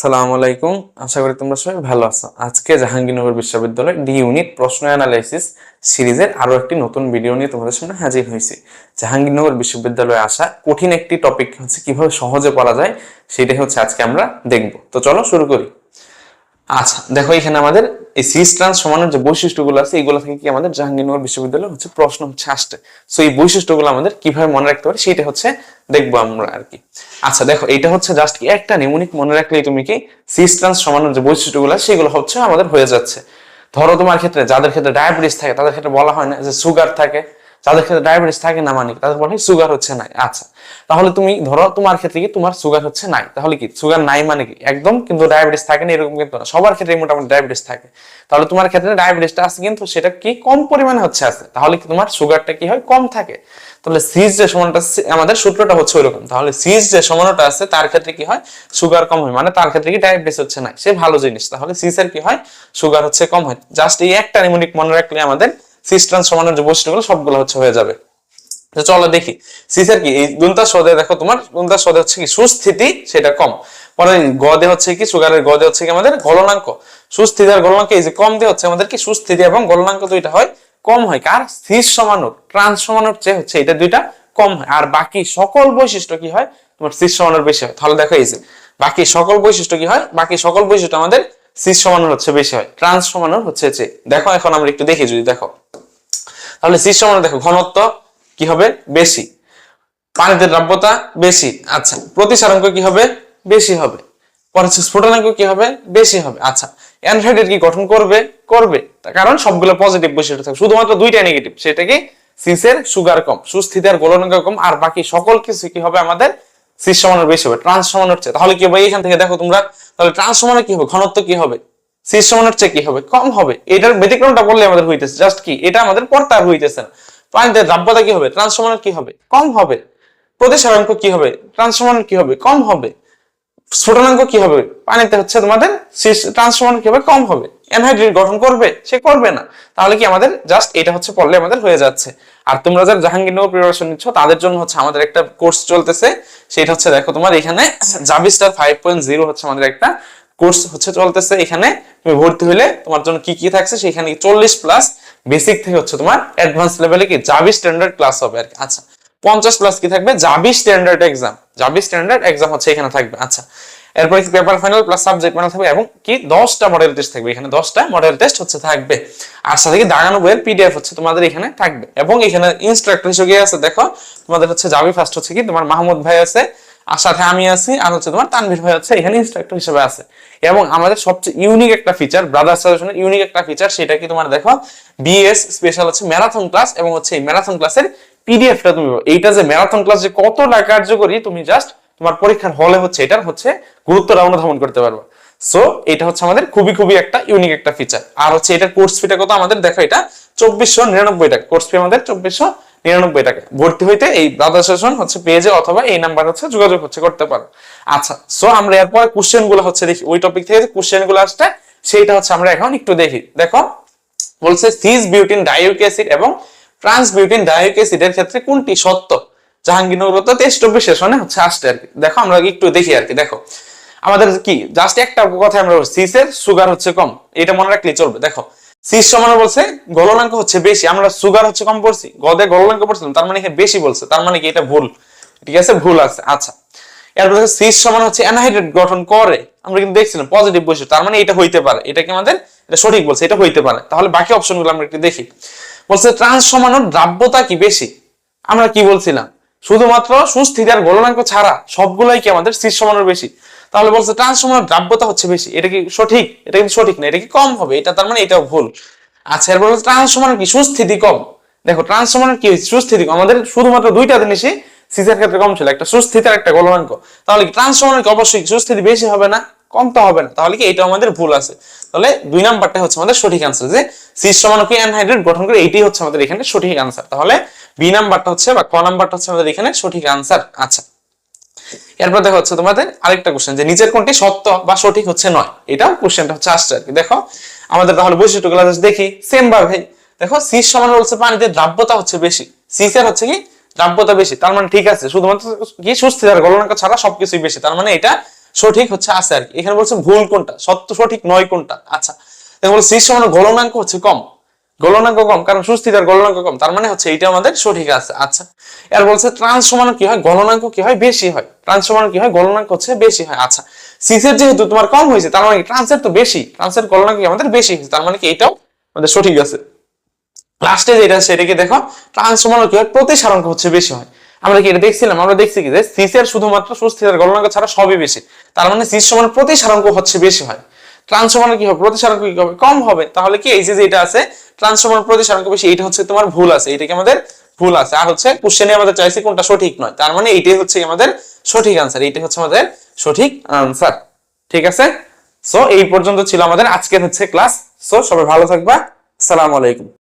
সালাম আলাইকুম। আশা করি তোমরা সবাই ভালো আছো। আজকে জাহাঙ্গীরনগর বিশ্ববিদ্যালয় ডি ইউনিট প্রশ্ন অ্যানালাইসিস সিরিজের আরও একটি নতুন ভিডিও নিয়ে তোমাদের সামনে হাজির হয়েছি। জাহাঙ্গীরনগর বিশ্ববিদ্যালয়ে আসা কঠিন একটি টপিক হচ্ছে কীভাবে সহজে পড়া যায়, সেটাই হচ্ছে আজকে আমরা দেখব। তো চলো শুরু করি। আচ্ছা দেখো এখানে আমাদের এই সিস ট্রান্স সমানের যে বৈশিষ্ট্যগুলো আছে, এগুলো থেকে কি আমাদের জাহাঙ্গীরনগর বিশ্ববিদ্যালয় হচ্ছে প্রশ্ন হচ্ছে আসছে সো এই বৈশিষ্ট্যগুলো আমাদের কীভাবে মনে রাখতে পারি, সেটা হচ্ছে দেখব আমরা আর কি। আচ্ছা দেখো, এটা হচ্ছে জাস্ট কি, একটা নিউমনিক মনে রাখলেই তুমি কি সিস ট্রান্স সমানের যে বৈশিষ্ট্যগুলো সেগুলো হচ্ছে আমাদের হয়ে যাচ্ছে। ধরো তোমার ক্ষেত্রে, যাদের ক্ষেত্রে ডায়াবেটিস থাকে, তাদের ক্ষেত্রে বলা হয় না যে সুগার থাকে। যাদের ক্ষেত্রে ডায়াবেটিস থাকে না মানে তাদের বলে সুগার হচ্ছে নাই। আচ্ছা তাহলে তুমি ধরো তোমার ক্ষেত্রে কি তোমার সুগার হচ্ছে নাই? তাহলে কি সুগার নাই মানে কি? একদম কিন্তু ডায়াবেটিস থাকে না, এরকম কিন্তু না। সবার ক্ষেত্রে মোটামুটি ডায়াবেটিস থাকে। তাহলে তোমার ক্ষেত্রে ডায়াবেটিসটা আছে কিন্তু সেটা কি কম পরিমাণে হচ্ছে আছে। তাহলে কি তোমার সুগারটা কি হয়? কম থাকে। তাহলে সিজ যে সমানটা আমাদের সূত্রটা হচ্ছে ওইরকম। তাহলে সিজ যে সমানটা আছে, তার ক্ষেত্রে কি হয়? সুগার কম হয়। মানে তার ক্ষেত্রে কি ডায়াবেটিস হচ্ছে না সে ভালো জিনিস। তাহলে সিসের কি হয়? সুগার হচ্ছে কম হয়। জাস্ট এই একটা নিমোনিক মনে রাখলে আমাদের সিস্টান সমানের যে বৈশিষ্ট্যগুলো সবগুলো হচ্ছে হয়ে যাবে। চলো দেখি। সিসের কি, এই দুনতা সদে দেখো তোমার দুনতা সদে হচ্ছে কি, সুস্থিতি সেটা কম। পরে গদে হচ্ছে কি, সুগারের গদে হচ্ছে কি আমাদের গলনাঙ্ক। সুস্থিতি আর গলনাঙ্ক, এই যে কম দিয়ে হচ্ছে আমাদের কি, সুস্থিতি এবং গলনাঙ্ক দুইটা হয়, কম হয়। কার? সিস সমানুর ট্রান্স সমানুর চেয়ে হচ্ছে এটা দুইটা কম হয়। আর বাকি সকল বৈশিষ্ট্য কি হয়? তোমার সিস সমানুর বেশি হয়। তাহলে দেখো এই যে, বাকি সকল বৈশিষ্ট্য কি হয়? বাকি সকল বৈশিষ্ট্য আমাদের সিস সমানুর হচ্ছে বেশি হয়। ট্রান্স সমানুর হচ্ছে দেখো এখন আমরা একটু দেখি যদি দেখো। তাহলে সিস সমানুর দেখো, ঘনত্ব কি হবে? বেশি। পানিতে দ্রাব্যতা বেশি। আচ্ছা প্রতিসারাঙ্ক কি হবে? বেশি হবে। পরে স্ফুটনাঙ্ক কি হবে? বেশি হবে। আচ্ছা অ্যানহাইড্রেট কি গঠন করবে? করবে। কারণ সবগুলো পজিটিভ বৈশিষ্ট্য থাকে। শুধুমাত্র দুইটা নেগেটিভ সেটা কি? সিসের সুগার কম, সুস্থিতার গলনাঙ্ক কম, আর বাকি সকল কিছু কি হবে? আমাদের সিস সমানের বেশি হবে। ট্রান্স সমান হচ্ছে। তাহলে কি হবে? এখান থেকে দেখো তোমরা। তাহলে ট্রান্স সমানে কি হবে? ঘনত্ব কি হবে? সিস সমানের চেয়ে কি হবে? কম হবে। এটার ব্যতিক্রমটা বললে আমাদের হইতেছে। জাস্ট কি? এটা আমাদের হইতেছে না। পানিতে দ্রাব্যতা কি হবে? কি হবে? কম হবে। কি হবে? কি হবে? কম হবে। স্ফুটনাঙ্ক কি হবে? পানিতে হচ্ছে তোমাদের কি হবে? কম হবে। গঠন করবে? সে করবে না। তাহলে কি আমাদের জাস্ট এটা হচ্ছে পড়লে আমাদের হয়ে যাচ্ছে। আর তোমরা যারা জাহাঙ্গীরনগর প্রিপারেশন নিচ্ছ, তাদের জন্য হচ্ছে আমাদের একটা কোর্স চলতেছে। সেটা হচ্ছে দেখো তোমার এখানে জাবিস্টার ফাইভ পয়েন্ট জিরো হচ্ছে আমাদের একটা কোর্স হচ্ছে চলতেছে, এখানে তুমি ভর্তি হলে তোমার জন্য কি কি থাকছে সেখানে চল্লিশ প্লাস বেসিক থেকে হচ্ছে তোমার অ্যাডভান্স লেভেলে কি জাবি স্ট্যান্ডার্ড ক্লাস হবে আর কি। আচ্ছা পঞ্চাশ প্লাস কি থাকবে? Jabi standard exam Jabi standard exam হচ্ছে এখানে থাকবে। আচ্ছা এরপরে কি paper final plus subject final থাকবে এবং কি দশটা মডেল টেস্ট থাকবে। এখানে দশটা মডেল টেস্ট হচ্ছে থাকবে। আর সাথে কি দাগানো বইয়ের পিডিএফ হচ্ছে তোমাদের এখানে থাকবে। এবং এখানে ইনস্ট্রাক্টর হিসেবে আছে, দেখো, তোমাদের হচ্ছে জাবি ফার্স্ট হচ্ছে কি তোমার মাহমুদ ভাই আছে আর সাথে আমি আছি, আর হচ্ছে তোমার তানভীর ভাই হচ্ছে এখানে ইনস্ট্রাক্টর হিসেবে আছে। এবং আমাদের সবচেয়ে ইউনিক একটা ফিচার ব্রাদার সাজেশনের ইউনিক একটা ফিচার সেটা কি তোমার দেখো? বিএস স্পেশাল হচ্ছে ম্যারাথন ক্লাস এবং হচ্ছে এই ম্যারাথন ক্লাসের পিডিএফটা তুমি। এইটা যে ম্যারাথন ক্লাস যে কতটা কার্যকরী, তুমি জাস্ট তোমার পরীক্ষার হলে হচ্ছে এটার হচ্ছে গুরুত্বটা অনুধাবন করতে পারবে। সো এটা হচ্ছে আমাদের খুবই খুবই একটা ইউনিক একটা ফিচার আর হচ্ছে এটার কোর্স ফিটা কত আমাদের? দেখো এটা চব্বিশশো নিরানব্বই টাকা। কোর্স ফি আমাদের চব্বিশশো নিরানব্বই টাকা। ভর্তি হইতে এই ব্রাদার সেশন হচ্ছে পেজে অথবা এই নাম্বার হচ্ছে যোগাযোগ হচ্ছে, করতে পারো। আচ্ছা সো আমরা এরপর কোশ্চেনগুলো হচ্ছে দেখি। ওই টপিক থেকে কোশ্চেনগুলো আসছে, সেইটা হচ্ছে আমরা এখন একটু দেখি। দেখো, বলছে সিস বিউটিন ডাইউক অ্যাসিড এবং ট্রান্স বিউটিন ডাইউক অ্যাসিডের ক্ষেত্রে কোনটি সত্য? জাহাঙ্গীরনগর তো তেইশ চব্বিশ হচ্ছে আসছে আর কি। দেখো, আমরা একটু দেখি আর কি। দেখো, আমাদের কি? জাস্ট একটা কথা আমরা সিসের সুগার হচ্ছে কম। এটা মনে রাখলে চলবে। দেখো সিস সমান বলছে, গলনাঙ্ক হচ্ছে বেশি, আমরা সুগার হচ্ছে কম পড়ছি, গদে গলনাঙ্ক পড়ছিলাম, তার মানে বেশি বলছে, তার মানে কি এটা ভুল, ঠিক আছে, ভুল আছে আচ্ছা। এরপর হচ্ছে গঠন করে, আমরা কিন্তু দেখছিলাম পজিটিভ বৈশিষ্ট্য, তার মানে এটা হইতে পারে, এটা কি আমাদের, এটা সঠিক বলছে, এটা হইতে পারে। তাহলে বাকি অপশনগুলো আমরা একটু দেখি। বলছে ট্রান্স সমানোর দ্রাব্যতা কি বেশি? আমরা কি বলছিলাম? শুধুমাত্র সুস্থিতি আর গলনাঙ্ক ছাড়া সবগুলোই কি আমাদের সিস সমানোর বেশি? তাহলে বলছে ট্রান্স সমানোর দ্রাব্যতা হচ্ছে বেশি। এটা কি সঠিক? এটা কিন্তু সঠিক না, এটা কি কম হবে? এটা তার মানে এটাও ভুল। আচ্ছা এরপর বলছে ট্রান্স সমানোর কি? সুস্থিতি কম। দেখো ট্রান্সফর্মার কি সুস্থিতি কম। আমাদের শুধুমাত্র দুইটা জিনিসই সিসের ক্ষেত্রে কম ছিল, একটা সুস্থিতি আর একটা গলনাঙ্ক। তাহলে কি ট্রান্স সমানোর কি? অবশ্যই সুস্থিতি বেশি হবে না? কম তো হবে না। তাহলে কি এটা আমাদের ভুল আছে? তাহলে দুই নাম্বারটা হচ্ছে আমাদের সঠিক আনসার যে সিস সমানকে অ্যানহাইড্রেট গঠন করে এইটাই হচ্ছে আমাদের এখানে সঠিক আনসার তাহলে বি নাম্বারটা হচ্ছে বা ক নাম্বারটা হচ্ছে আমাদের এখানে সঠিক আনসার আচ্ছা এরপর দেখো হচ্ছে তোমাদের আরেকটা কোশ্চেন যে নিচের কোনটি সত্য বা সঠিক হচ্ছে নয়? এটাও কোশ্চেনটা হচ্ছে আসছে আর কি দেখো, আমাদের তাহলে বৈশিষ্ট্যগুলো just দেখি সেম ভাবে। দেখো সিস সমান বলছে পানিতে দ্রাব্যতা হচ্ছে বেশি। সিসের হচ্ছে কি? দ্রাব্যতা বেশি। তার মানে ঠিক আছে, শুধুমাত্র কি? সুস্থিতার গলনাঙ্ক ছাড়া সবকিছুই বেশি। তার মানে এটা সঠিক হচ্ছে আছে আর কি। এখানে বলছে ভুল কোনটা? সত্য সঠিক নয় কোনটা? আচ্ছা। দেখো, বলছে সি সমান গলনাঙ্ক হচ্ছে কম। গলনাঙ্ক কম, কারণ সুস্থিতার গলনাঙ্ক কম, তার মানে হচ্ছে এইটা আমাদের সঠিক আছে। আচ্ছা এর বলছে ট্রান্স সমান কি হয়? গলনাঙ্ক কি হয়? বেশি হয়। ট্রান্স সমান কি হয়? গলনাঙ্ক হচ্ছে বেশি হয়। আচ্ছা সিসের যেহেতু তোমার কম হয়েছে, তার মানে ট্রান্সের তো বেশি ট্রান্সের গলনাঙ্ক আমাদের বেশি হয়েছে, তার মানে কি এটাও আমাদের সঠিক আছে। লাস্টে যেটা সেটাকে দেখো ট্রান্স সমান কি হয়? প্রতিসারাঙ্ক হচ্ছে বেশি হয়। আমরা কি এটা দেখছিলাম? আমরা দেখছি কি যে সিসের শুধুমাত্র সুস্থিতার গলনাঙ্ক ছাড়া সবই বেশি, তার মানে সিস সমান প্রতিসারাঙ্ক হচ্ছে বেশি হয়। ট্রান্স সমান কি হবে? প্রতিসারণ কি হবে? কম হবে। তাহলে কি এই যে এটা আছে, ট্রান্সফর্মার প্রতিসারণ কি বেশি এটা হচ্ছে তোমার ভুল আছে। এটাকে আমাদের ভুল আছে। আর হচ্ছে কোশ্চেনে আমাদের চাইছে কোনটা সঠিক নয়। তার মানে এইটাই হচ্ছে আমাদের সঠিক আনসার এইটাই হচ্ছে আমাদের সঠিক আনসার ঠিক আছে? সো এই পর্যন্ত ছিল আমাদের আজকের হচ্ছে ক্লাস সো সবাই ভালো থাকবা। সালাম আলাইকুম।